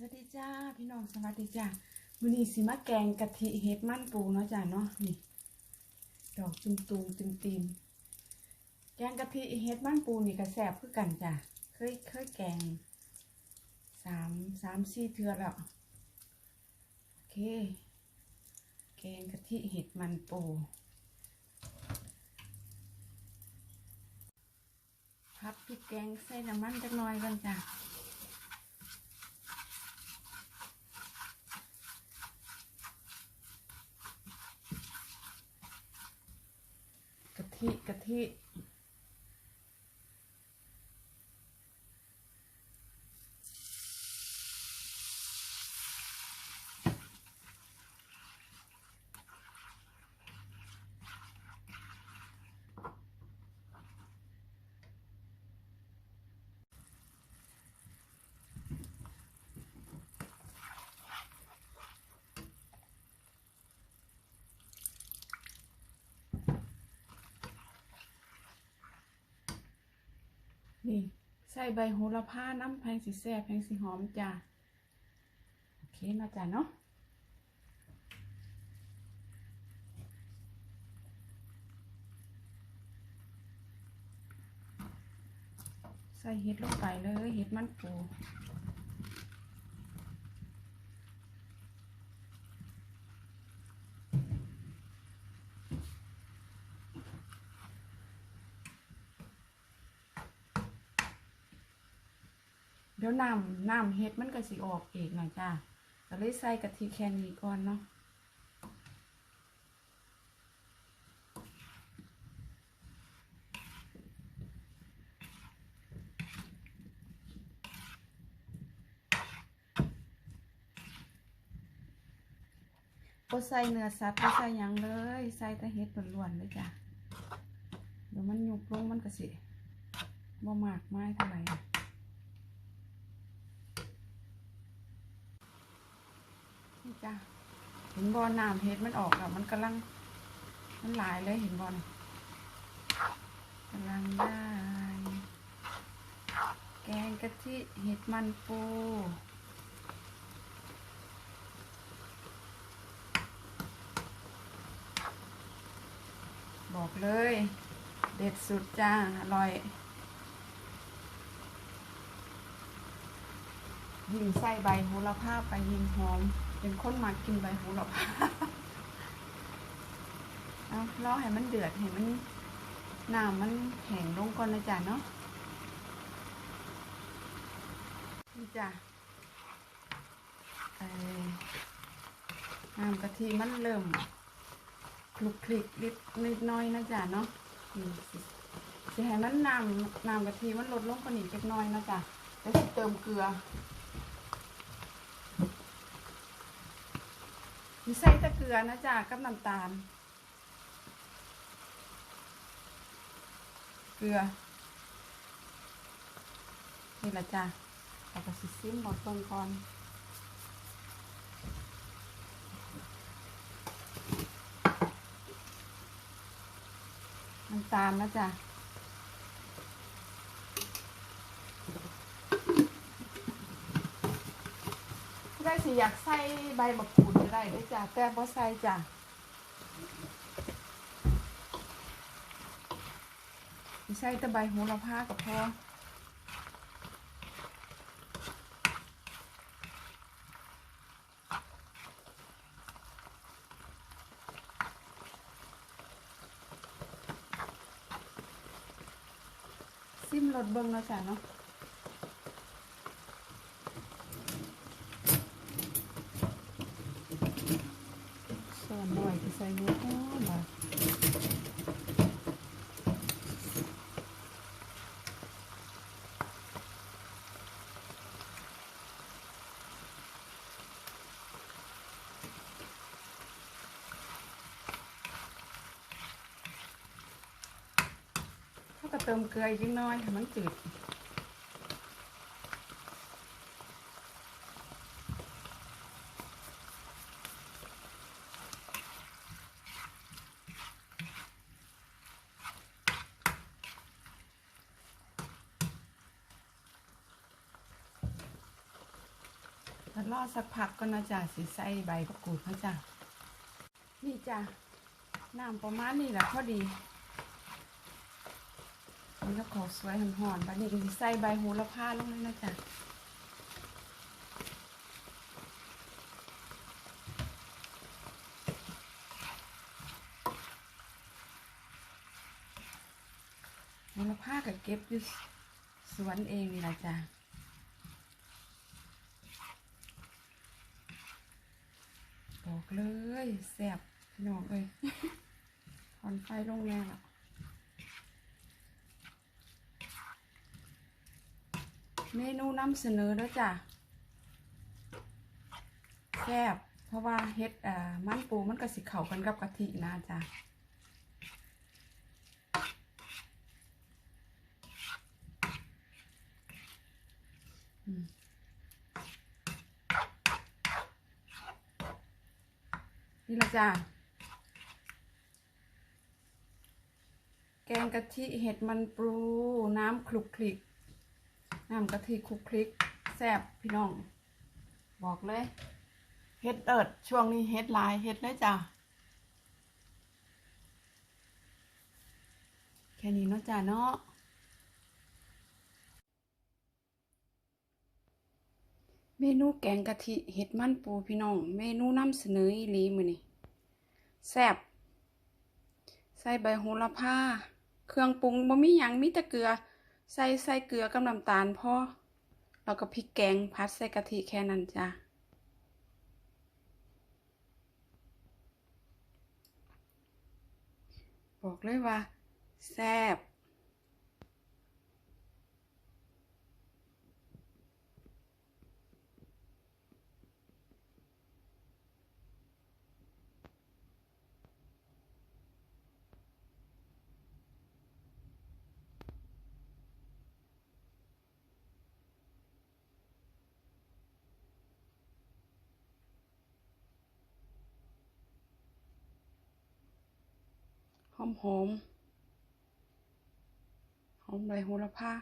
สวัสดีจ้าพี่น้องสวัสดีจ้ามื้อนี้สิมาแกงกะทิเฮ็ดมันปูเนาะจ้าเนาะนี่ดอกจุมตูมจุมตีมแกงกะทิเฮ็ดมันปูนี่ก็แซ่บคือกันจ้าเคยเคยแกงสามสามสี่เทือแล้วโอเค แกงกะทิเห็ดมันปูพับพริกแกงใส่น้ำมันจักหน่อยกันจ้ะ ทิกะทิ นี่ใส่ใบโหระพาน้ำแพงสีแซ่บแพงสีหอมจ้ะโอเคมาจ้ะเนาะใส่เห็ดลงไปเลยเห็ดมันปู เดี๋ยวน้ำน้ำเห็ดมันก็สิออกเองนะจ้ะก็เลยใส่กะทิแค่นี้ก่อนเนาะก็ใส่เนื้อสัตว์ก็ใส่ยังเลย ใส่แต่เห็ดล้วนๆเลยจ้ะ เดี๋ยวมันยุบลงมันก็สิบ่มากไม้เท่าไหร่ นี่จ้ะเห็นบอลน้ำเห็ดมันออกแล้วมันกำลัง มันหลายเลยเห็นบอลกำลังได้ แกงกะทิเห็ดมันปูบอกเลย เด็ดสุดจ้า อร่อยยิ่งใส่ใบโหระพาไปยิ่งหอม เป็นคนมากินใบโหระพาเอารอให้มันเดือดให้มันน้ำมันแห้งลงก่อนนะจ๊ะเนาะนี่จ้ะน้ำกะทิมันเริ่มคลุกคลิกนิดนิดน้อยนะจ๊ะเนาะนี่สิสิให้มันน้ำน้ำกะทิมันลดลงกว่านี้จักน้อยนะจ๊ะแล้วเติมเกลือ มีใส่ตะเกลือนะจ๊ะกับน้ำตาล เกลือ นี่ละจ้ะเราก็สิซิมหมดเบิ่งก่อนน้ำตาลนะจ๊ะได้สิอยากใส่ใบมะกรูด ได้ด้อจ้ะแต่บ่ใส่จ้ะสิใส่แต่ใบโหระพาก็พอซิมรสเบิ่งแล้วจ้ะเนาะส่วนหน่ อยจะใส่เนื้อหอมาก็เติมเกลืออีกนิดน้อยให้มันจืด รอสักพักก็นะจ๊ะสิใส่ใบมะกรูดเขาจ้ะนี่จ้ะน้ำประมาณนี้แหละพอดีนี่ก็ขอสวยหอนๆบัดนี้ก็สิใส่ใบโหระพาลงเลยนะจ๊ะโหระพาก็เก็บอยู่สวนเองนี่แหละจ้ะ บอกเลยแสบพี่น้องเลยถอนไฟลงแน่ล่ะเมนูนำเสนอแล้วจ้ะแซ่บเพราะว่าเฮ็ดอ่ามันปูมันก็สิเข้ากันกับกะทินะจ้ะ นี่ละจ้ะแกงกะทิเห็ดมันปรูน้ำคลุกคลิก น้ำกะทิคลุกคลิกแซ่บพี่น้อง บอกเลยเฮ็ดเอิดช่วงนี้เฮ็ดลายเฮ็ดเลยจ้ะแค่นี้เนาะจ้ะเนาะ เมนูแกงกะทิเห็ดมันปูพี่น้อง เมนูนำเสนออีหลีมือนี้แซ่บใส่ใบโหระพาเครื่องปรุงบ่มีหยังมีแต่เกลือ ใส่ใส่เกลือกับน้ำตาลพอแล้วก็พริกแกงพัดใส่กะทิแค่นั้นจ้ะบอกเลยว่าแซ่บ ห อมหอมหอมใบโหระพา